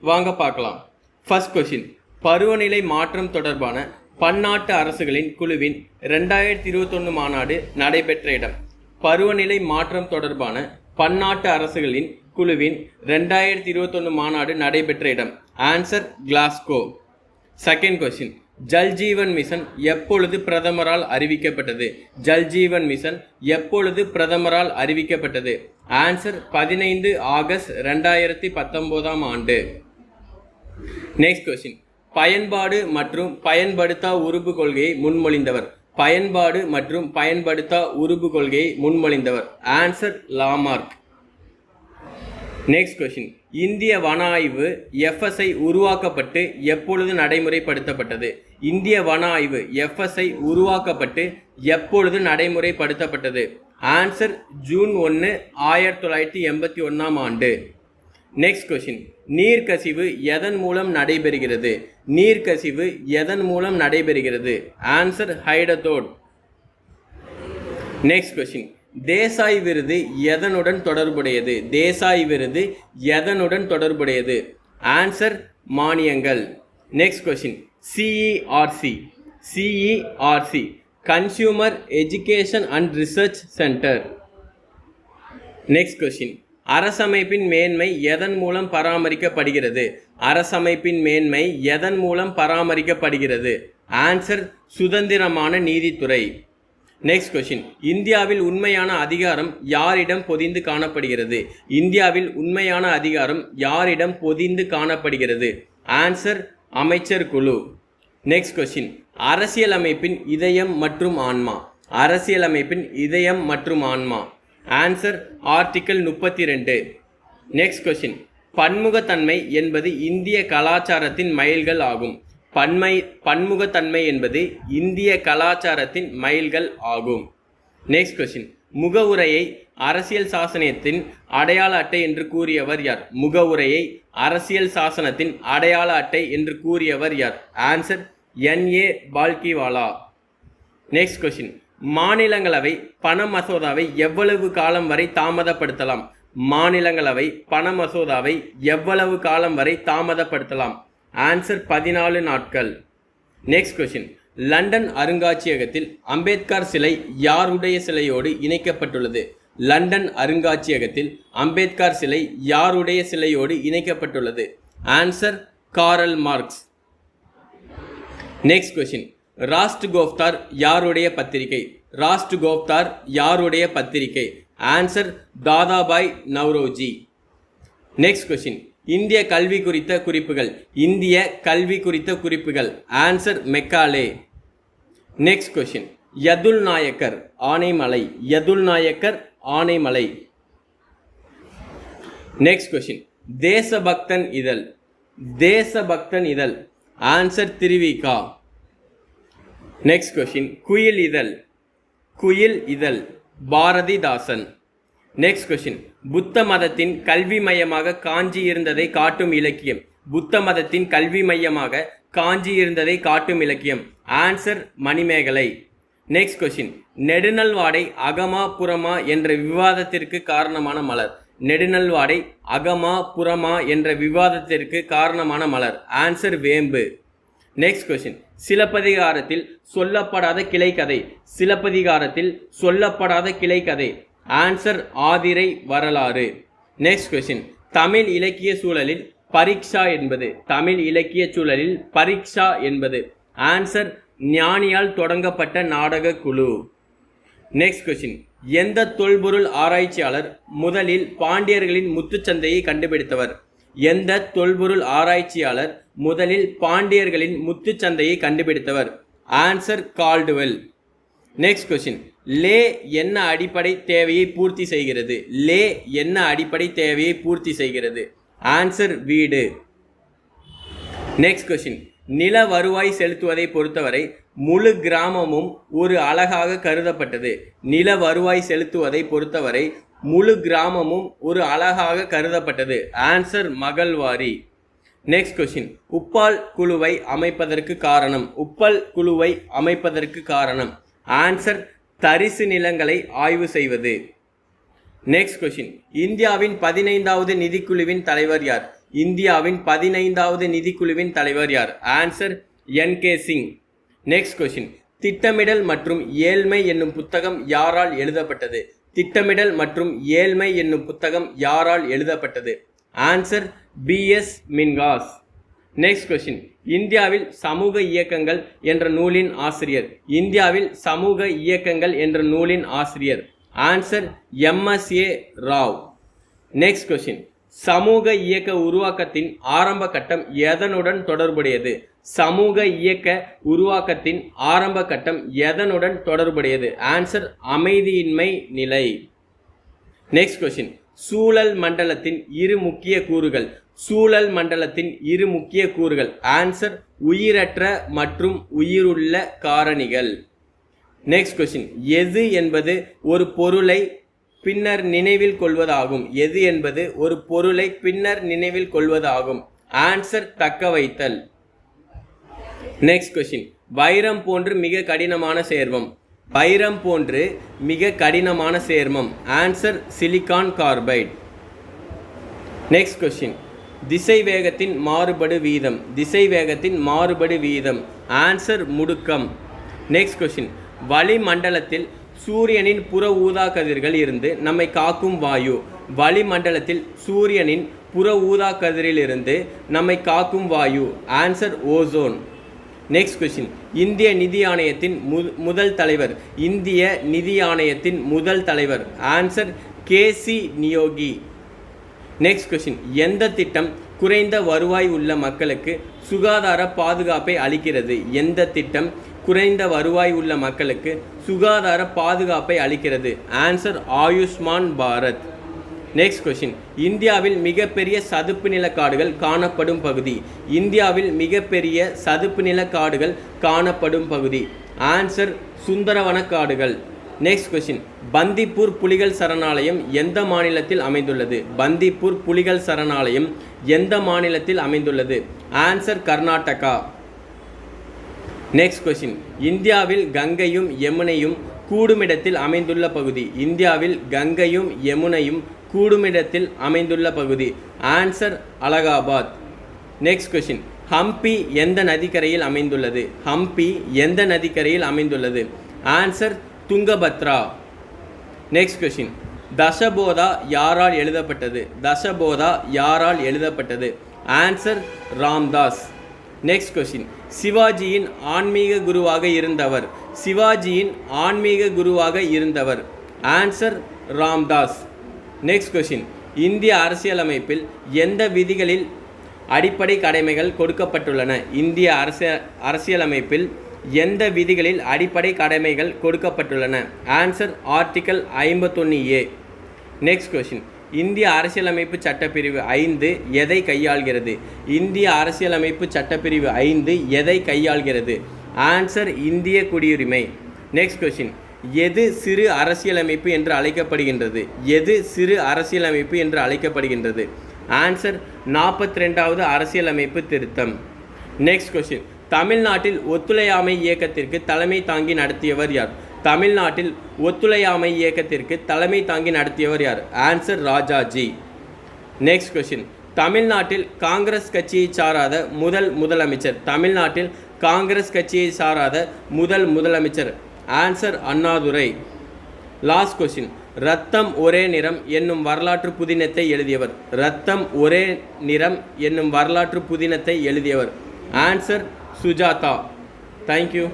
வாங்க பார்க்கலாம். First question பருவநிலை மாற்றம் தொடர்பான பன்னாட்டு அரசுகளின் குழுவின் ரெண்டாயிரத்தி இருபத்தொன்று மாநாடு நடைபெற்ற இடம். பருவநிலை மாற்றம் தொடர்பான பன்னாட்டு அரசுகளின் குழுவின் ரெண்டாயிரத்தி இருபத்தொன்று மாநாடு நடைபெற்ற இடம். Answer Glasgow second question Jal Jeevan mission எப்பொழுது பிரதமரால் அறிவிக்கப்பட்டது? ஜல்ஜீவன் மிஷன் எப்பொழுது பிரதமரால் அறிவிக்கப்பட்டது? ஆன்சர் பதினைந்து ஆகஸ்ட் ரெண்டாயிரத்தி பத்தொம்போதாம் ஆண்டு. நெக்ஸ்ட் கொஸ்டின் பயன்பாடு மற்றும் பயன்படுத்தா உறுப்பு கொள்கையை முன்மொழிந்தவர். பயன்பாடு மற்றும் பயன்படுத்தா உறுப்பு கொள்கையை முன்மொழிந்தவர். ஆன்சர் லாமார்க் நெக்ஸ்ட் கொஸ்டின் இந்திய வன ஆய்வு எஃப்எஸ்ஐ உருவாக்கப்பட்டு எப்பொழுது நடைமுறைப்படுத்தப்பட்டது? இந்திய வன ஆய்வு எஃப்எஸ்ஐ உருவாக்கப்பட்டு எப்பொழுது நடைமுறைப்படுத்தப்பட்டது? ஆன்சர் ஜூன் ஒன்று ஆயிரத்தி தொள்ளாயிரத்தி எண்பத்தி ஒன்றாம் ஆண்டு. நெக்ஸ்ட் கொஷின் நீர்க்கசிவு எதன் மூலம் நடைபெறுகிறது? நீர்க்கசிவு எதன் மூலம் நடைபெறுகிறது? Answer hydathode next question Desai விருது எதனுடன் தொடர்புடையது? தேசாய் விருது எதனுடன் தொடர்புடையது? ஆன்சர் மானியங்கள். Next question CERC CERC consumer education and research centre next question அரசமைப்பின் மேன்மை எதன் மூலம் பராமரிக்கப்படுகிறது? அரசமைப்பின் மேன்மை எதன் மூலம் பராமரிக்கப்படுகிறது? ஆன்சர் சுதந்திரமான நீதித்துறை. நெக்ஸ்ட் கொஷின் இந்தியாவில் உண்மையான அதிகாரம் யாரிடம் பொதிந்து காணப்படுகிறது? இந்தியாவில் உண்மையான அதிகாரம் யாரிடம் பொதிந்து காணப்படுகிறது? ஆன்சர் அமைச்சர் குழு. நெக்ஸ்ட் கொஷின் அரசியலமைப்பின் இதயம் மற்றும் ஆன்மா. அரசியலமைப்பின் இதயம் மற்றும் ஆன்மா. ஆன்சர் ஆர்டிக்கல் முப்பத்தி ரெண்டு நெக்ஸ்ட் கொஸ்டின் பன்முகத்தன்மை என்பது இந்திய கலாச்சாரத்தின் மைல்கள் ஆகும். பன்மை பன்முகத்தன்மை என்பது இந்திய கலாச்சாரத்தின் மைல்கள் ஆகும். நெக்ஸ்ட் கொஸ்டின் முகவுரையை அரசியல் சாசனத்தின் அடையாள அட்டை என்று கூறியவர் யார்? முகவுரையை அரசியல் சாசனத்தின் அடையாள அட்டை என்று கூறியவர் யார்? Answer N A Palkhivala next question மாநிலங்களவை பண மசோதாவை எவ்வளவு காலம் வரை தாமதப்படுத்தலாம்? மாநிலங்களவை பண மசோதாவை எவ்வளவு காலம் வரை தாமதப்படுத்தலாம்? ஆன்சர் பதினாலு நாட்கள். நெக்ஸ்ட் கொஸ்டின் லண்டன் அருங்காட்சியகத்தில் அம்பேத்கர் சிலை யாருடைய சிலையோடு இணைக்கப்பட்டுள்ளது? லண்டன் அருங்காட்சியகத்தில் அம்பேத்கர் சிலை யாருடைய சிலையோடு இணைக்கப்பட்டுள்ளது? Answer Karl Marx. Next question Rast Goftar யாருடைய பத்திரிகை? ராஸ்ட் கோஃப்தார் யாருடைய பத்திரிகை? Answer Dadabhai Naoroji next question இந்திய கல்வி குறித்த குறிப்புகள். இந்திய கல்வி குறித்த குறிப்புகள். ஆன்சர் மெக்காலே நெக்ஸ்ட் கொஷின் யதுல் நாயக்கர் ஆனைமலை. யதுல் நாயக்கர் ஆனைமலை. நெக்ஸ்ட் கொஷின் தேசபக்தன் இதழ். தேசபக்தன் இதழ். ஆன்சர் திருவிகா நெக்ஸ்ட் கொஷின் குயில் இதழ். குயில் இதழ். பாரதிதாசன். நெக்ஸ்ட் கொஷின் புத்த மதத்தின் கல்வி மையமாக காஞ்சி இருந்ததை காட்டும் இலக்கியம். புத்த மதத்தின் கல்வி மையமாக காஞ்சி இருந்ததை காட்டும் இலக்கியம். Answer Manimekalai. Next question Nedunalvadai அகமா புறமா என்ற விவாதத்திற்கு காரணமான மலர். நெடுநல்வாடை அகமா புறமா என்ற விவாதத்திற்கு காரணமான மலர். ஆன்சர் வேம்பு. நெக்ஸ்ட் கொஸ்டின் சிலப்பதிகாரத்தில் சொல்லப்படாத கிளைக்கதை சிலப்பதிகாரத்தில் சொல்லப்படாத கிளைக்கதை ஆன்சர் ஆதிரை வரலாறு. நெக்ஸ்ட் கொஸ்டின் தமிழ் இலக்கிய சூழலில் பரீட்சா என்பது. தமிழ் இலக்கிய சூழலில் பரீட்சா என்பது. ஆன்சர் ஞானியால் தொடங்கப்பட்ட நாடக குழு. நெக்ஸ்ட் கொஸ்டின் எந்த தொல்பொருள் ஆராய்ச்சியாளர் முதலில் பாண்டியர்களின் முத்துச்சந்தையை கண்டுபிடித்தவர்? எந்த தொல்பொருள் ஆராய்ச்சியாளர் முதலில் பாண்டியர்களின் முத்துச்சந்தையை கண்டுபிடித்தவர்? Answer Caldwell next question Leh என்ன அடிப்படை தேவையை பூர்த்தி செய்கிறது? லே என்ன அடிப்படை தேவையை பூர்த்தி செய்கிறது? ஆன்சர் வீடு. நெக்ஸ்ட் கொஸ்டின் நில வருவாய் செலுத்துவதை பொறுத்தவரை முழு கிராமமும் ஒரு அழகாக கருதப்பட்டது. நில வருவாய் செலுத்துவதை பொறுத்தவரை முழு கிராமமும் ஒரு அழகாக கருதப்பட்டது. ஆன்சர் மகள்வாரி. நெக்ஸ்ட் கொஸ்டின் உப்பால் குழுவை அமைப்பதற்கு காரணம். உப்பல் குழுவை அமைப்பதற்கு காரணம். ஆன்சர் தரிசு நிலங்களை ஆய்வு செய்வது. நெக்ஸ்ட் கொஸ்டின் இந்தியாவின் பதினைந்தாவது நிதிக்குழுவின் தலைவர் யார்? இந்தியாவின் பதினைந்தாவது நிதிக்குழுவின் தலைவர் யார்? Answer N K Singh next question திட்டமிடல் மற்றும் ஏழ்மை என்னும் புத்தகம் யாரால் எழுதப்பட்டது? திட்டமிடல் மற்றும் ஏழ்மை என்னும் புத்தகம் யாரால் எழுதப்பட்டது? Answer P S Minhas next question இந்தியாவில் சமூக இயக்கங்கள் என்ற நூலின் ஆசிரியர். இந்தியாவில் சமூக இயக்கங்கள் என்ற நூலின் ஆசிரியர். Answer MSA Rao next question சமூக இயக்க உருவாக்கத்தின் ஆரம்ப கட்டம் எதனுடன் தொடர்புடையது? சமூக இயக்க உருவாக்கத்தின் ஆரம்ப கட்டம் எதனுடன் தொடர்புடையது? ஆன்சர் அமைதியின்மை நிலை. நெக்ஸ்ட் கொஸ்டின் சூழல் மண்டலத்தின் இரு முக்கிய கூறுகள். சூழல் மண்டலத்தின் இரு முக்கிய கூறுகள். ஆன்சர் உயிரற்ற மற்றும் உயிருள்ள காரணிகள். நெக்ஸ்ட் கொஸ்டின் எது என்பது ஒரு பொருளை பின்னர் நினைவில் கொள்வதாகும். எது என்பது ஒரு பொருளை பின்னர் நினைவில் கொள்வதாகும். ஆன்சர் தக்க வைத்தல். நெக்ஸ்ட் கொஸ்டின் வைரம் போன்று மிக கடினமான சேர்மம். வைரம் போன்று மிக கடினமான சேர்மம். Answer silicon carbide next question திசை வேகத்தின் மாறுபடு வீதம். திசை வேகத்தின் மாறுபடு வீதம். ஆன்சர் முடுக்கம். நெக்ஸ்ட் கொஸ்டின் வளிமண்டலத்தில் சூரியனின் புற ஊதா கதிர்கள் இருந்து நம்மை காக்கும் வாயு. வளிமண்டலத்தில் சூரியனின் புற ஊதா கதிரிலிருந்து நம்மை காக்கும் வாயு. ஆன்சர் ஓசோன் நெக்ஸ்ட் கொஸ்டின் இந்திய நிதி ஆணையத்தின் மு முதல் தலைவர். இந்திய நிதி ஆணையத்தின் முதல் தலைவர். Answer KC Neogy. Next question எந்த திட்டம் குறைந்த வருவாய் உள்ள மக்களுக்கு சுகாதார பாதுகாப்பை அளிக்கிறது? எந்த திட்டம் குறைந்த வருவாய் உள்ள மக்களுக்கு சுகாதார பாதுகாப்பை அளிக்கிறது. Answer Ayushman Bharat next question இந்தியாவில் மிகப்பெரிய சதுப்பு நில காடுகள் காணப்படும் பகுதி. இந்தியாவில் மிகப்பெரிய சதுப்பு நில காடுகள் காணப்படும் பகுதி. ஆன்சர் சுந்தரவன காடுகள். நெக்ஸ்ட் கொஷின் பந்திப்பூர் புலிகள் சரணாலயம் எந்த மாநிலத்தில் அமைந்துள்ளது? பந்திப்பூர் புலிகள் சரணாலயம் எந்த மாநிலத்தில் அமைந்துள்ளது? ஆன்சர் கர்நாடகா. நெக்ஸ்ட் கொஸ்டின் இந்தியாவில் கங்கையும் யமுனையும் கூடுமிடத்தில் அமைந்துள்ள பகுதி. இந்தியாவில் கங்கையும் யமுனையும் கூடுமிடத்தில் அமைந்துள்ள பகுதி. Answer Allahabad. Next question Hampi எந்த நதிக்கரையில் அமைந்துள்ளது? ஹம்பி எந்த நதிக்கரையில் அமைந்துள்ளது? Answer Tungabhadra. Next question Dasbodh யாரால் எழுதப்பட்டது? தசபோதா யாரால் எழுதப்பட்டது? ஆன்சர் ராம்தாஸ். நெக்ஸ்ட் கொஷின் சிவாஜியின் ஆன்மீக குருவாக இருந்தவர். சிவாஜியின் ஆன்மீக குருவாக இருந்தவர். ஆன்சர் ராம்தாஸ். நெக்ஸ்ட் கொஷின் இந்திய அரசியலமைப்பில் எந்த விதிகளில் அடிப்படை கடமைகள் கொடுக்கப்பட்டுள்ளன? இந்திய அரச அரசியலமைப்பில் எந்த விதிகளில் அடிப்படை கடமைகள் கொடுக்கப்பட்டுள்ளன? ஆன்சர் ஆர்டிக்கல் ஐம்பத்தொன்று ஏ நெக்ஸ்ட் கொஷின் இந்திய அரசியலமைப்பு சட்டப்பிரிவு ஐந்து எதை கையாள்கிறது? இந்திய அரசியலமைப்பு சட்டப்பிரிவு ஐந்து எதை கையாள்கிறது? ஆன்சர் இந்திய குடியுரிமை. நெக்ஸ்ட் கொஷின் எது சிறு அரசியலமைப்பு என்று அழைக்கப்படுகின்றது? எது சிறு அரசியலமைப்பு என்று அழைக்கப்படுகின்றது? ஆன்சர் நாற்பத்தி ரெண்டாவது அரசியலமைப்பு திருத்தம். நெக்ஸ்ட் கொஷின் தமிழ்நாட்டில் ஒத்துழையாமை இயக்கத்திற்கு தலைமை தாங்கி நடத்தியவர் யார்? தமிழ்நாட்டில் ஒத்துழையாமை இயக்கத்திற்கு தலைமை தாங்கி நடத்தியவர் யார்? ஆன்சர் ராஜாஜி. நெக்ஸ்ட் கொஷின் தமிழ்நாட்டில் காங்கிரஸ் கட்சியை சாராத முதல் முதலமைச்சர். தமிழ்நாட்டில் காங்கிரஸ் கட்சியை சாராத முதல் முதலமைச்சர். ஆன்சர் அண்ணாதுரை. லாஸ்ட் கொஸ்டின் ரத்தம் ஒரே நிறம் என்னும் வரலாற்று புதினத்தை எழுதியவர். ரத்தம் ஒரே நிறம் என்னும் வரலாற்று புதினத்தை எழுதியவர். ஆன்சர் சுஜாதா. தேங்க்யூ